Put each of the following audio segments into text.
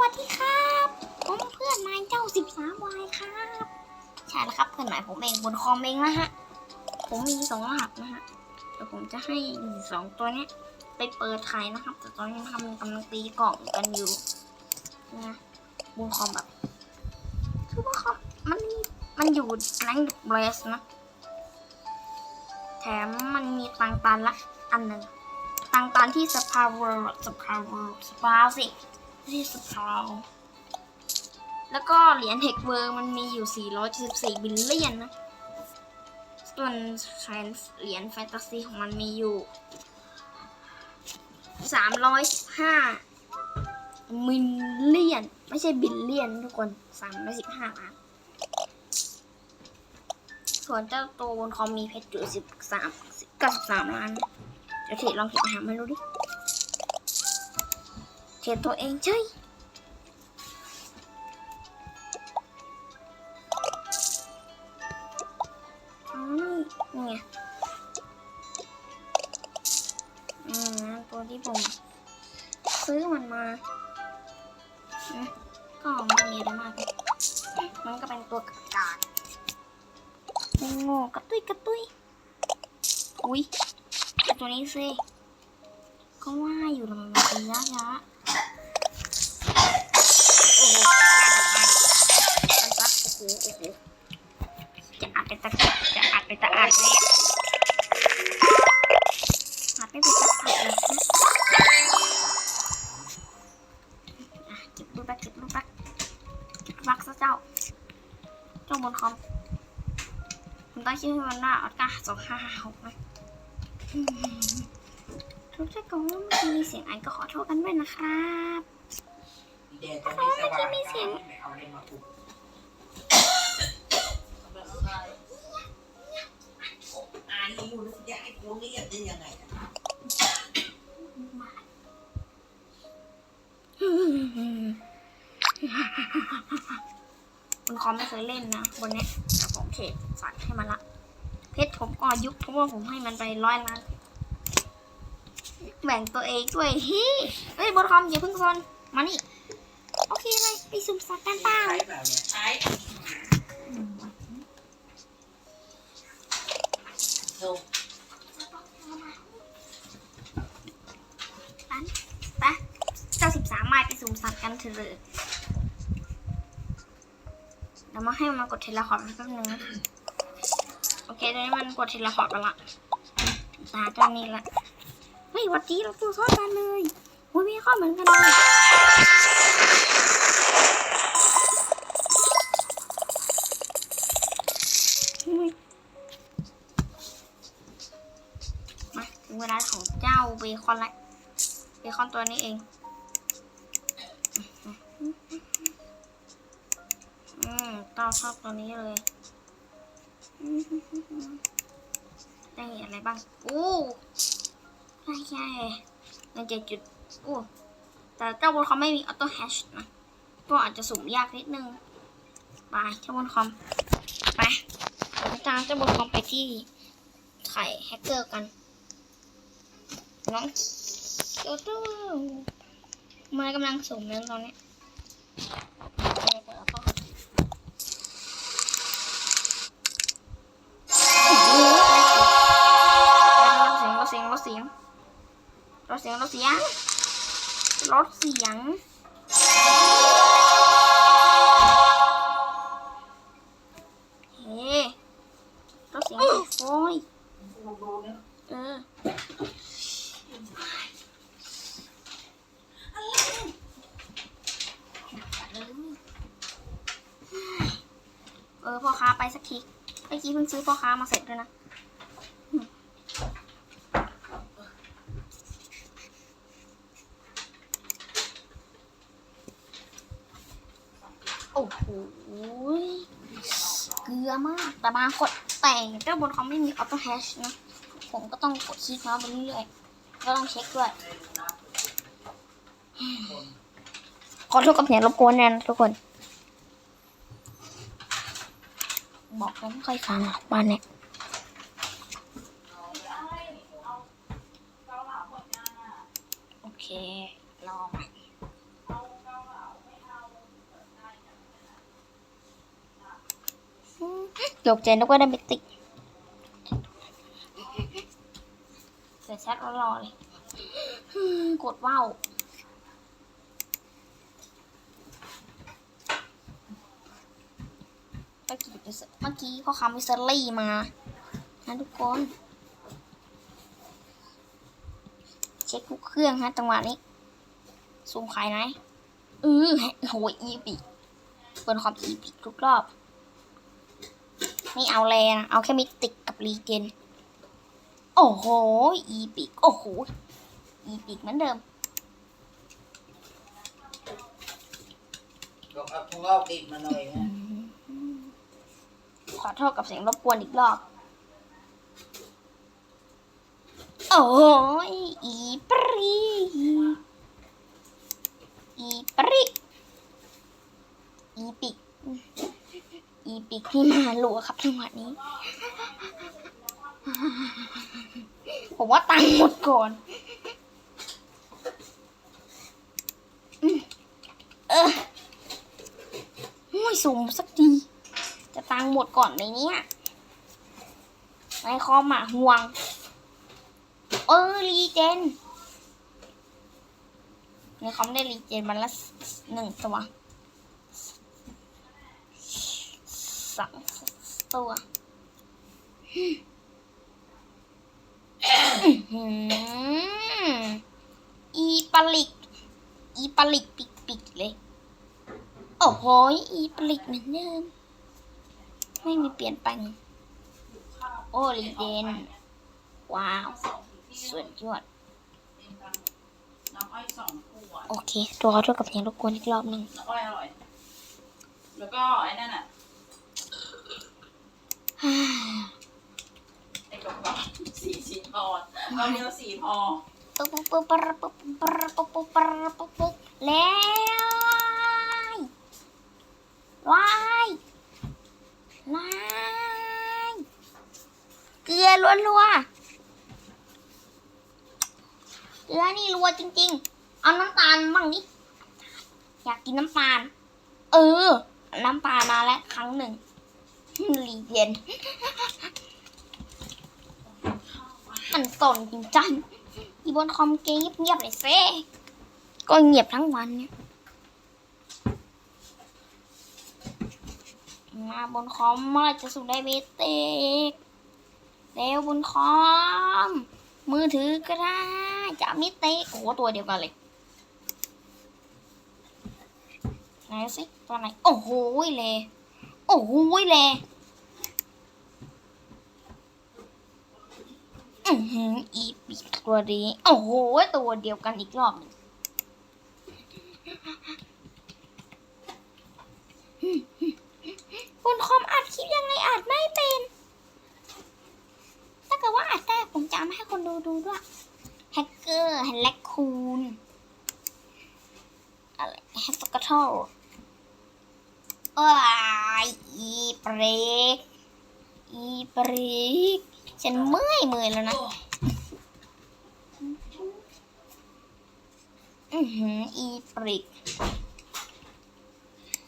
สวัสดีครับผมเพื่อนนายเจ้าสิบสามวายครับใช่แล้วครับเพื่อนหมายผมเองบนคอมเองนะฮะผมมีสองรหัสนะฮะเดี๋ยวผมจะให้สองตัวเนี้ยไปเปิดขายนะครับ แต่ตอนนี้ทำกำลังตีกล่องกันอยู่นะบนคอมแบบคือว่าเขามันมันอยู่แรงเบรสนะแถมมันมีตังตันละอันหนึ่งตังตันที่สปาเวอร์สปาเวอร์สปาวสิ ที่สปาวแล้วก็เหรียญเทคเวอร์มันมีอยู่ 474 บิลเลียนนะ ส่วนแฟนเหรียญแฟนตาซีของมันมีอยู่ 315 มิลเลียน ไม่ใช่บิลเลียนทุกคน 315ล้าน ส่วนเจ้าตัวบนคอมมีเพชรอยู่ 13 93 ล้าน เดี๋ยวเทลองเทรดหามาดูดิ เทรดตัวเองใช่นี่ไงอืมตัวที่ผมซื้อมันมาก็ไม่มีอะไรมาก มันก็เป็นตัวกากาโง่กระตุยกระตุยอุ้ยต่ตัวนี้สิ ยงไอก็ขอโทษกันด้วยนะครับแดดจะไม่สว่างไม่เสียงไม่เอาอะไรมาปลุกอ่านอยู่แล้วจะให้กูเรียกได้ยังไงอะบนคอมไม่เคยเล่นนะบนเนี้ยแต่ผมเทรดใส่ให้มันละ เพชรผมก็ยุบเพราะว่าผมให้มันไปร้อยล้าน แบ่งตัวเองด้วยเฮ้ยเอ้ยบนคอมอย่าเพิ่งซนมานี่ โอเคเลยไปสุ่มสัตว์กันเปล่าใช้เปล่าเนี่ยใช่ไปเจ้าสิบสามไม้ไปสุ่มสัตว์กันเถอะเดี๋ยวมาให้มันกดเทเลพอร์ตแป๊บนึงโอเคตอนนี้มันกดเทเลพอร์ตไปละตาเจ้านี้ละ เฮ้ยวันนี้เราตัวซ้อนกันเลยโอ้ยมีข้อเหมือนกันเลยมาถึงเวลาของเจ้าเบคอนละเบคอนตัวนี้เองอืมเต้าชอบตัวนี้เลยอืมได้อะไรบ้างอู้ ได้แค่เงินเจ็ดจุดโอ้แต่เจ้าบนคอมไม่มีออโต้แฮชนะก็อาจจะสุ่มยากนิดนึง ไปเจ้าบนคอม ไปไปตามเจ้าบนคอมไปที่ไข่แฮกเกอร์กัน น้องโตโต้มันกำลังสุ่มแล้วตอนนี้ รถเสียงรถเสียงรถเสียง เฮ้รถเสียงโอ้ยเออเออพ่อค้าไปสักทีเมื่อกี้เพิ่งซื้อพ่อค้ามาเสร็จด้วยนะ อ้โหเกลือมาก แต่บางคนแต่เจ้าบนเขาไม่มีออโต้แฮชนะ ผมก็ต้องกดคลิกมาไปเรื่อยๆก็ต้องเช็คด้วยขอโทษกับเสียงรบกวนแนนะทุกคน บอกแล้วไม่ค่อยฟังอะบ้านเนี่ยโอเครอม ตกใจนึกว่าได้มิติกเสียแชทรอๆเลยกดว่าวเมื่อกี้เมื่อกี้พ่อค้ามิสเตอรี่มานะทุกคน เช็คทุกเครื่องฮะจังหวะนี้ซูมขายไหนอือโหอีปีกบนความอีปีกทุกรอบ นี่เอาแลนะเอาแค่มิติกกับรีเจน โอ้โห อีปีกโอ้โห อีปีกเหมือนเดิมลองเอาพวกเราติดมาหน่อยนะขอโทษกับเสียงรบกวนอีกรอบ โอ้ยอีปรีอีปรีอีปิก อี ปิกที่มาหลัวครับจังหวะนี้ ผมว่าตังหมดก่อนอืมเออไม่สุ่มสักที จะตังหมดก่อนไหมเนี่ยในคอมอะห่วง เออรีเจนในคอมได้รีเจนมันละหนึ่งตัวสอง ตัวอื้อหืออีปลิก อีปลิกปิกปิกเลย โอ้โหอีปลิกเหมือนเดิม ไม่มีเปลี่ยนแปลงโอ้ลีเดน ว้าว สุดยอดน้ำอ้อยสองขวดโอเค ตัวขอโทษกับเสียงรบกวนอีกรอบหนึ่งน้ำอ้อยอร่อยแล้วก็ไอ้นั่นอะ ไอ้กระป๋องสี่ชิ้นพอเราเนื้อสี่พอปุ๊บปุ๊บปุ๊บปุ๊บปุ๊บปุ๊บปุ๊บปุ๊บปุ๊บแล้ววายวายเกลือรัวๆเกลือนี่รัวจริง ๆ เอาน้ำตาลบ้างนิอยากกินน้ำตาล เออ น้ำตาลมาแล้วครั้งหนึ่ง รีเย็น มันสนจริงจังอีบนคอมเกมเงียบๆเลยเซ่ก็เงียบทั้งวันเนี่ยมาบนคอมเมื่อไรจะสุดได้เบเตกเร็วบนคอม มือถือก็ได้ จะมิเตกโอ้โหตัวเดียวกันเลยไหนสิตัวไหน โอ้โหเลย โอ้โหเลยอือหืออีปีตัวนี้โอ้โห ตัวเดียวกันอีกรอบหนึ่งคุณคอมอัดคลิปยังไงอัดไม่เป็น ถ้าเกิดว่าอัดได้ผมจะเอามาให้คนดูดูด้วย แฮกเกอร์แฮกคูนอะไรแฮกสกอตเทอล อ้ยอีเปรกอีเปรกฉันเมื่อยเมื่อยแล้วนะอือหืออีปริก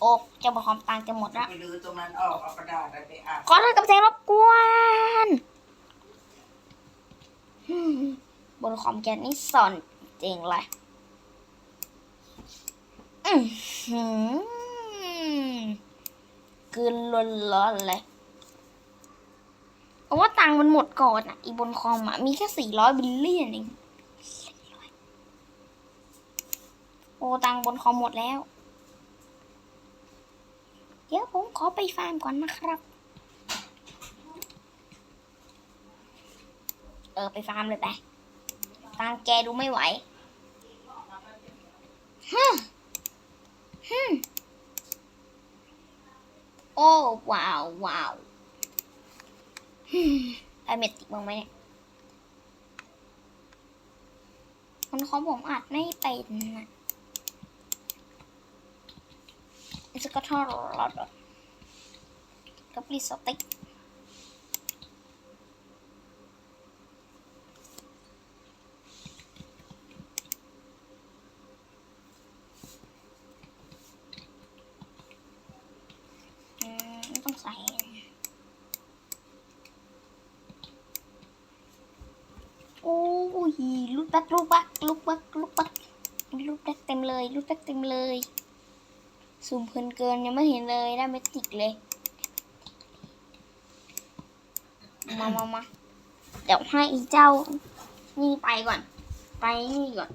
โอ้เจะบอกความตังค์จะหมดละไปลือตรงนั้นออกเอากระดาษอะไรไปอ่านขอโทษกับเสียงรบกวนอืมบนคอมแกนนี่สอนจริงเลยอือหือ กลืนล้นเลยเพราะว่าตังค์มันหมดก่อนอะ อีบนคอมอะ มีแค่สี่ร้อยบิลเลียนเองโอ้ตังค์บนคอมหมดแล้ว เดี๋ยวผมขอไปฟาร์มก่อนนะครับ เออไปฟาร์มเลยไปตังแกดูไม่ไหวฮึฮึม โอ้ว้าวว้าวไอเม็ดติกบ้างไหมเนี่ยมันของผมอัดไม่เป็นนะสก็ทอดรอดกับรีสติกอืมไม่ต้องใส่ แป๊กลูกแป๊กลูกแป๊กลูกแป๊กลูกแป๊กเต็มเลยลูกแป๊กเต็มเลยซูมเพลินเกินยังไม่เห็นเลยได้เมติกเลย มามามาเดี๋ยวให้อีเจ้านี่ไปก่อน ไปนี่ก่อน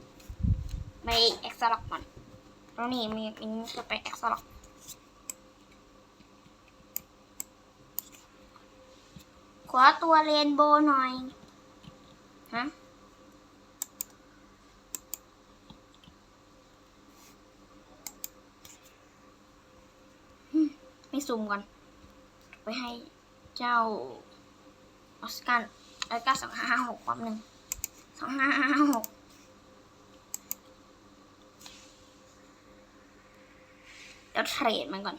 ไปเอ็กซ์ล็อกก่อนแล้วนี่มีมีจะไปเอ็กซ์ล็อกขอตัวเรนโบว์หน่อย ฮะ ไม่ซูมก่อน ไปให้เจ้าออสการ์ออสการ์สองห้าห้าหกความหนึ่งสองห้าห้าหกเดี๋ยวเทรดมันก่อน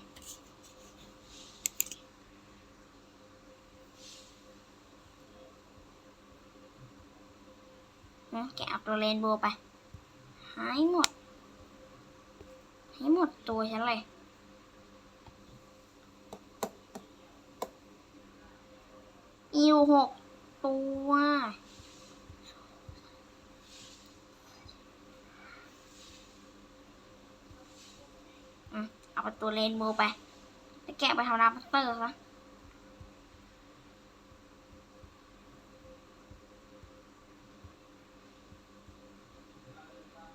แกเอาตัวเรนโบไป หายหมด หายหมดตัวฉันเลย อิวหกตัวอืมเอาไปตัวเรนโบไปแล้วแกะไปทำน้ำพัตเตอร์ซะ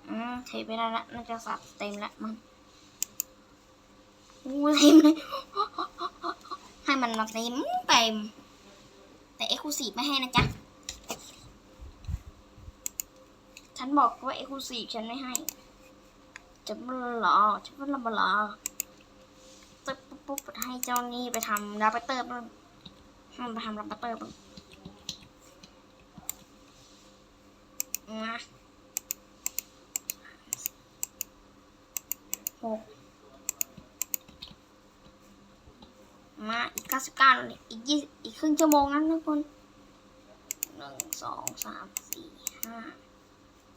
อืมเทไปได้ละน่าจะสับเต็มละมั้งอู้เต็มเลยให้มันมาเต็มเต็ม แต่เอ็กซ์คลูซีฟไม่ให้นะจ๊ะ ฉันบอกว่าเอ็กซ์คลูซีฟฉันไม่ให้ จะบลอจะบลอบลอตึ๊บปุ๊บปุ๊บให้เจ้านี่ไปทำรับเตอร์บ้างให้มันไปทำรับเตอร์บ้างมาหก มาอีกเก้าสิบเก้าเลยอีกยี่อีกครึ่งชั่วโมงนั้นทุกคนหนึ่งสองสามสี่ห้า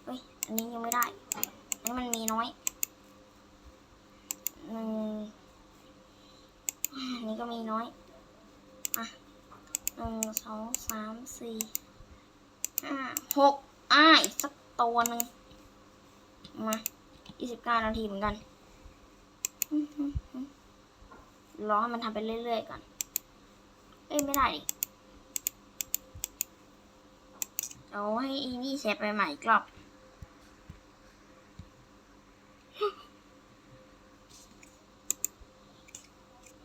เฮ้ย อันนี้ยังไม่ได้ อันนี้มันมีน้อยหนึ่งอันนี้ก็มีน้อย อะหนึ่งสองสามสี่ห้าหกอะอีกสักตัวหนึ่งมายี่สิบเก้านาทีเหมือนกัน อือ รอให้มันทำไปเรื่อยๆก่อน เอ้ยไม่ได้ดิเอาให้อีนี่เซฟไปใหม่อีกรอบ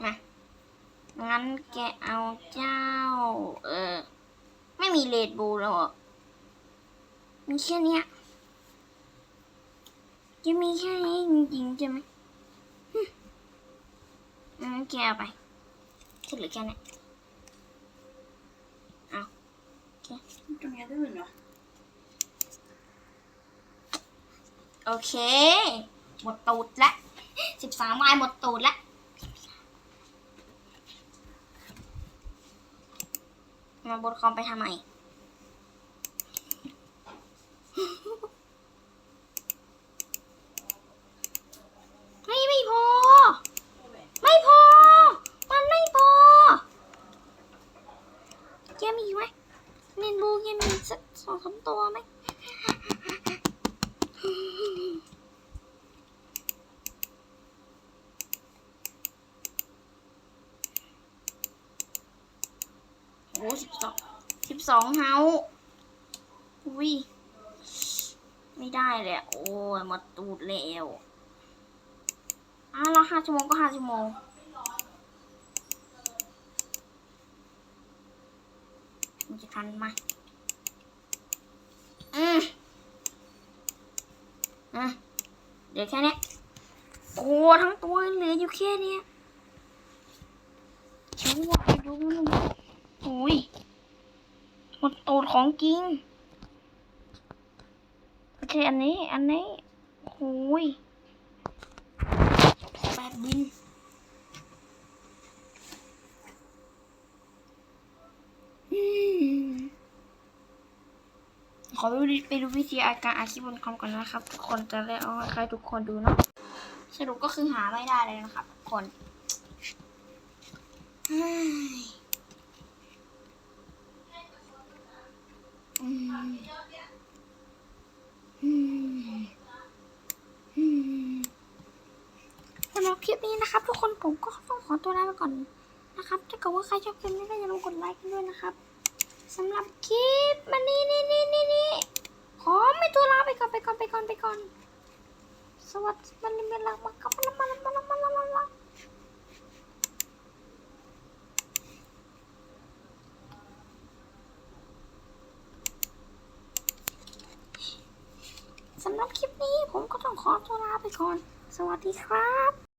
มางั้นแกเอาเจ้า เออ ไม่มีเลดบูแล้วเหรอมีแค่เนี้ยจะมีแค่นี้จริงๆใช่ไหม งั้นแกเอาไปที่เหลือแค่เนี้ยเอาแกตรงนี้ได้เหมือนวะโอเค หมดตูดละสิบสามวายหมดตูดละมาบนคอมไปทำไมไม่ไม่พอ ไม่พอ มันไม่พอ มีอีกไหมเมนบูแกมีสักสองสามตัวไหมโอ้สิบสองสิบสองเฮาอุ้ยไม่ได้เลยโอ้ยหมดตูดแล้วอะแล้วห้าชั่วโมงก็ห้าชั่วโมง มันจะทันไหมอืมอะเดี๋ยวแค่นี้โอ้ทั้งตัวเหลืออยู่แค่นี้ยฉันอยากไปดูมันโอ้ยหมดตูดของจริงโอเคอันนี้ อันนี้โอ้ยแปดบิน ขอไปดูวิธีอาการอาชีพบนคอมก่อนนะครับ ทุกคนจะได้เอาให้ใครทุกคนดูเนาะสรุปก็คือหาไม่ได้เลยนะครับทุกคนสำหรับคลิปนี้นะครับ ทุกคนผมก็ต้องขอตัวลาไปก่อนนะครับ ถ้าเกิดว่าใครชอบคลิปนี้ก็อย่าลืมกดไลค์กันด้วยนะครับ สำหรับคลิปมันนี้นี่นี่นี่นี่ขอไม่ตัวลาไปก่อนไปก่อนไปก่อนไปก่อน สวัสดีมันนี่เป็นหลักมากับมันมันมันมันมันมันมันสำหรับคลิปนี้ผมก็ต้องขอตัวลาไปก่อน สวัสดีครับ